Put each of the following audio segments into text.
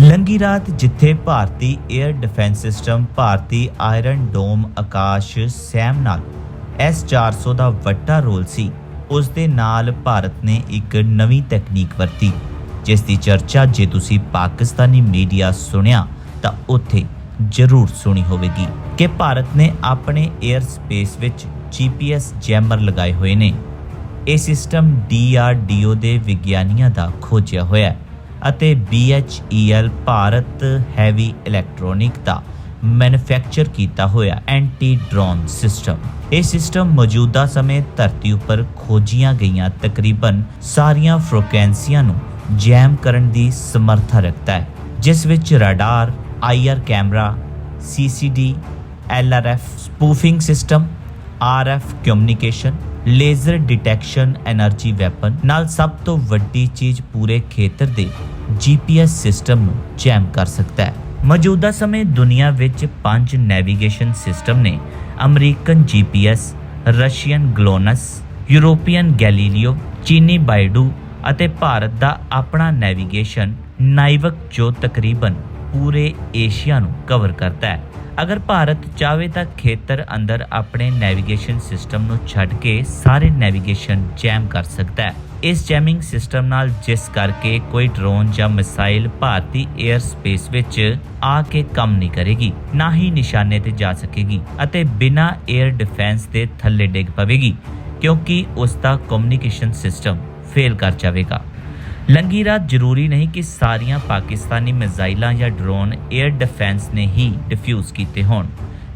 ਲੰਗੀ ਰਾਤ ਜਿੱਥੇ ਭਾਰਤੀ 에ਅਰ ਡਿਫੈਂਸ ਸਿਸਟਮ ਭਾਰਤੀ ਆਇਰਨ ਡੋਮ ਆਕਾਸ਼ ਸੈਮ ਨਾਲ S400 ਦਾ ਵੱਡਾ ਰੋਲ ਸੀ ਉਸ ਦੇ ਨਾਲ ਭਾਰਤ ਨੇ ਇੱਕ ਨਵੀਂ ਤਕਨੀਕ ਵਰਤੀ ਜਿਸ ਦੀ ਚਰਚਾ ਜੇ ਤੁਸੀਂ ਪਾਕਿਸਤਾਨੀ ਮੀਡੀਆ ਸੁਣਿਆ, ਤਾਂ ਉੱਥੇ ਜ਼ਰੂਰ ਸੁਣੀ ਹੋਵੇਗੀ ਕਿ ਭਾਰਤ ਨੇ ਆਪਣੇ 에ਅਰ ਸਪੇਸ ਵਿੱਚ GPS ਜੈਮਰ ਲਗਾਏ ਹੋਏ ਨੇ। ਇਹ ਸਿਸਟਮ DRDO ਦੇ ਵਿਗਿਆਨੀਆਂ ਦਾ ਖੋਜਿਆ ਹੋਇਆ ਹੈ। ਅਤੇ BHEL ਭਾਰਤ ਹੈਵੀ ਇਲੈਕਟ੍ਰੋਨਿਕ ਦਾ ਮੈਨੂਫੈਕਚਰ ਕੀਤਾ ਹੋਇਆ ਐਂਟੀ ਡਰੋਨ ਸਿਸਟਮ ਇਹ ਸਿਸਟਮ ਮੌਜੂਦਾ ਸਮੇਂ ਧਰਤੀ ਉੱਪਰ ਖੋਜੀਆਂ ਗਈਆਂ ਤਕਰੀਬਨ ਸਾਰੀਆਂ ਫ੍ਰੀਕੁਐਂਸੀਆਂ ਨੂੰ ਜੈਮ ਕਰਨ ਦੀ ਸਮਰੱਥਾ ਰੱਖਦਾ ਹੈ, ਜਿਸ ਵਿੱਚ radar IR camera CCD LRF spoofing system RF communication laser detection energy weapon ਨਾਲ ਸਭ ਤੋਂ ਵੱਡੀ ਚੀਜ਼ ਪੂਰੇ ਖੇਤਰ ਦੇ ਜੀਪੀਐਸ ਸਿਸਟਮ ਨੂੰ ਜੈਮ ਕਰ ਸਕਦਾ ਹੈ। ਮੌਜੂਦਾ ਸਮੇਂ ਦੁਨੀਆ ਵਿੱਚ ਪੰਜ ਨੈਵੀਗੇਸ਼ਨ ਸਿਸਟਮ ਨੇ American GPS, Russian GLONASS, European Galileo, ਚੀਨੀ ਬਾਈਡੂ ਅਤੇ ਭਾਰਤ ਦਾ ਆਪਣਾ ਨੈਵੀਗੇਸ਼ਨ ਨਾਈਵਕ ਜੋ ਤਕਰੀਬਨ ਪੂਰੇ ਏਸ਼ੀਆ ਨੂੰ ਕਵਰ ਕਰਦਾ ਹੈ। ਅਗਰ ਭਾਰਤ ਚਾਹੇ ਤਾਂ ਖੇਤਰ ਅੰਦਰ ਆਪਣੇ ਨੈਵੀਗੇਸ਼ਨ ਸਿਸਟਮ ਨੂੰ ਛੱਡ ਕੇ ਸਾਰੇ ਨੈਵੀਗੇਸ਼ਨ ਜੈਮ ਕਰ ਸਕਦਾ ਹੈ। ਇਸ ਜੈਮਿੰਗ ਸਿਸਟਮ ਨਾਲ ਜਿਸ ਕਰਕੇ ਕੋਈ ਡਰੋਨ ਜਾਂ ਮਿਸਾਈਲ ਭਾਰਤੀ 에ਅਰ ਸਪੇਸ ਵਿੱਚ ਆ ਕੇ ਕੰਮ ਨਹੀਂ ਕਰੇਗੀ, ਨਾ ਹੀ ਨਿਸ਼ਾਨੇ ਤੇ ਜਾ ਸਕੇਗੀ ਅਤੇ ਬਿਨਾਂ 에ਅਰ ਡਿਫੈਂਸ ਦੇ ਥੱਲੇ ਡਿੱਗ ਪਵੇਗੀ, ਕਿਉਂਕਿ ਉਸ ਦਾ ਕਮਿਊਨੀਕੇਸ਼ਨ ਸਿਸਟਮ ਫੇਲ ਕਰ ਜਾਵੇਗਾ। ਲੰਗੀ ਰਾਤ ਜ਼ਰੂਰੀ ਨਹੀਂ ਕਿ ਸਾਰੀਆਂ ਪਾਕਿਸਤਾਨੀ ਮਿਜ਼ਾਈਲਾਂ ਜਾਂ ਡਰੋਨ 에ਅਰ ਡਿਫੈਂਸ ਨੇ ਹੀ ਡਿਫਿਊਜ਼ ਕੀਤੇ ਹੋਣ।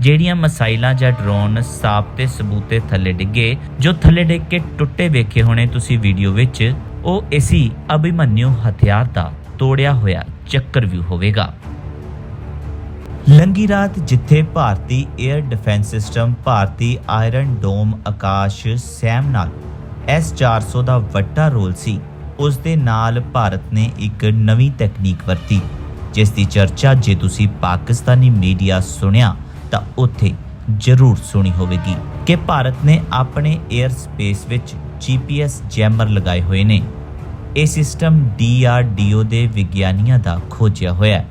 ਜਿਹੜੀਆਂ ਮਿਸਾਈਲਾਂ ਜਾਂ ਡਰੋਨ ਸਾਫ਼ ਤੇ ਸਬੂਤੇ ਥੱਲੇ ਡਿੱਗੇ, ਜੋ ਥੱਲੇ ਡਿੱਗ ਕੇ ਟੁੱਟੇ ਵੇਖੇ ਹੋਣੇ ਤੁਸੀਂ ਵੀਡੀਓ ਵਿੱਚ, ਉਹ ਇਸੀ ਅਭਿਮਨਿਊ ਹਥਿਆਰ ਦਾ ਤੋੜਿਆ ਹੋਇਆ ਚੱਕਰ ਵੀ ਹੋਵੇਗਾ। ਲੰਗੀ ਰਾਤ ਜਿੱਥੇ ਭਾਰਤੀ 에ਅਰ ਡਿਫੈਂਸ ਸਿਸਟਮ, ਭਾਰਤੀ ਆਇਰਨ ਡੋਮ ਆਕਾਸ਼ ਸੈਮ ਨਾਲ S400 ਦਾ ਵੱਡਾ ਰੋਲ ਸੀ ਉਸ ਦੇ ਨਾਲ ਭਾਰਤ ਨੇ ਇੱਕ ਨਵੀਂ ਤਕਨੀਕ ਵਰਤੀ, ਜਿਸ ਦੀ ਚਰਚਾ ਜੇ ਤੁਸੀਂ ਪਾਕਿਸਤਾਨੀ ਮੀਡੀਆ ਸੁਣਿਆ, ਤਾਂ ਉੱਥੇ ਜ਼ਰੂਰ ਸੁਣੀ ਹੋਵੇਗੀ ਕਿ ਭਾਰਤ ਨੇ ਆਪਣੇ 에ਅਰ ਸਪੇਸ ਵਿੱਚ GPS ਜੈਮਰ ਲਗਾਏ ਹੋਏ ਨੇ। ਇਹ ਸਿਸਟਮ DRDO ਦੇ ਵਿਗਿਆਨੀਆਂ ਦਾ ਖੋਜਿਆ ਹੋਇਆ ਹੈ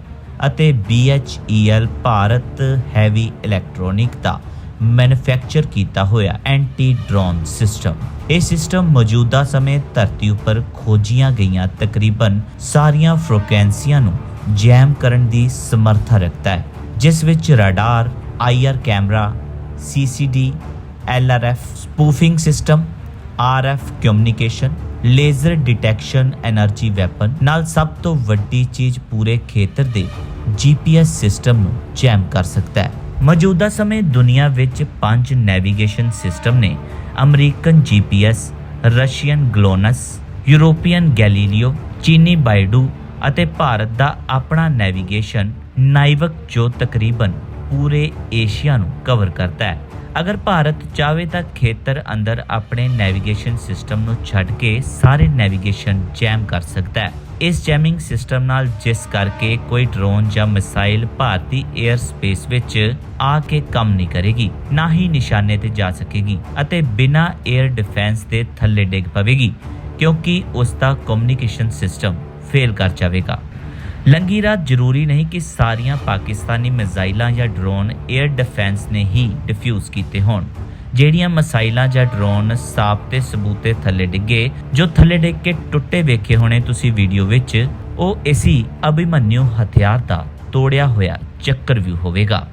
ਅਤੇ BHEL ਭਾਰਤ ਹੈਵੀ ਇਲੈਕਟ੍ਰੋਨਿਕ ਦਾ ਮੈਨੂਫੈਕਚਰ ਕੀਤਾ ਹੋਇਆ ਐਂਟੀ ਡਰੋਨ ਸਿਸਟਮ ਇਹ ਸਿਸਟਮ ਮੌਜੂਦਾ ਸਮੇਂ ਧਰਤੀ ਉੱਪਰ ਖੋਜੀਆਂ ਗਈਆਂ ਤਕਰੀਬਨ ਸਾਰੀਆਂ ਫ੍ਰੀਕੁਐਂਸੀਆਂ ਨੂੰ ਜੈਮ ਕਰਨ ਦੀ ਸਮਰੱਥਾ ਰੱਖਦਾ ਹੈ, ਜਿਸ ਵਿੱਚ radar IR camera CCD LRF spoofing system RF communication laser detection energy weapon ਨਾਲ ਸਭ ਤੋਂ ਵੱਡੀ ਚੀਜ਼ ਪੂਰੇ ਖੇਤਰ ਦੇ ਜੀਪੀਐਸ ਸਿਸਟਮ ਨੂੰ ਜੈਮ ਕਰ ਸਕਦਾ ਹੈ। ਮੌਜੂਦਾ ਸਮੇਂ ਦੁਨੀਆ ਵਿੱਚ ਪੰਜ ਨੈਵੀਗੇਸ਼ਨ ਸਿਸਟਮ ਨੇ American GPS Russian GLONASS, European Galileo, ਚੀਨੀ ਬਾਈਡੂ ਅਤੇ ਭਾਰਤ ਦਾ ਆਪਣਾ ਨੈਵੀਗੇਸ਼ਨ ਨਾਈਵਕ ਜੋ ਤਕਰੀਬਨ ਪੂਰੇ ਏਸ਼ੀਆ ਨੂੰ ਕਵਰ ਕਰਦਾ ਹੈ। ਅਗਰ ਭਾਰਤ ਚਾਹੇ ਤਾਂ ਖੇਤਰ ਅੰਦਰ ਆਪਣੇ ਨੈਵੀਗੇਸ਼ਨ ਸਿਸਟਮ ਨੂੰ ਛੱਡ ਕੇ ਸਾਰੇ ਨੈਵੀਗੇਸ਼ਨ ਜੈਮ ਕਰ ਸਕਦਾ ਹੈ। ਇਸ ਜੈਮਿੰਗ ਸਿਸਟਮ ਨਾਲ ਜਿਸ ਕਰਕੇ ਕੋਈ ਡਰੋਨ ਜਾਂ ਮਿਸਾਈਲ ਭਾਰਤੀ 에ਅਰ ਸਪੇਸ ਵਿੱਚ ਆ ਕੇ ਕੰਮ ਨਹੀਂ ਕਰੇਗੀ, ਨਾ ਹੀ ਨਿਸ਼ਾਨੇ ਤੇ ਜਾ ਸਕੇਗੀ ਅਤੇ ਬਿਨਾਂ 에ਅਰ ਡਿਫੈਂਸ ਦੇ ਥੱਲੇ ਡਿੱਗ ਪਵੇਗੀ, ਕਿਉਂਕਿ ਉਸ ਦਾ ਕਮਿਊਨੀਕੇਸ਼ਨ ਸਿਸਟਮ ਫੇਲ ਕਰ ਜਾਵੇਗਾ। ਲੰਗੀ ਰਾਤ ਜ਼ਰੂਰੀ ਨਹੀਂ ਕਿ ਸਾਰੀਆਂ ਪਾਕਿਸਤਾਨੀ ਮਿਜ਼ਾਈਲਾਂ ਜਾਂ ਡਰੋਨ 에ਅਰ ਡਿਫੈਂਸ ਨੇ ਹੀ ਡਿਫਿਊਜ਼ ਕੀਤੇ ਹੋਣ। ਜਿਹੜੀਆਂ ਮਿਸਾਈਲਾਂ ਜਾਂ ਡਰੋਨ ਸਾਫ਼ ਤੇ ਸਬੂਤੇ ਥੱਲੇ ਡਿੱਗੇ, ਜੋ ਥੱਲੇ ਡਿੱਗ ਕੇ ਟੁੱਟੇ ਵੇਖੇ ਹੋਣੇ ਤੁਸੀਂ ਵੀਡੀਓ ਵਿੱਚ, ਉਹ ਇਸੀ ਅਭਿਮਨਿਊ ਹਥਿਆਰ ਦਾ ਤੋੜਿਆ ਹੋਇਆ ਚੱਕਰ ਵੀ ਹੋਵੇਗਾ।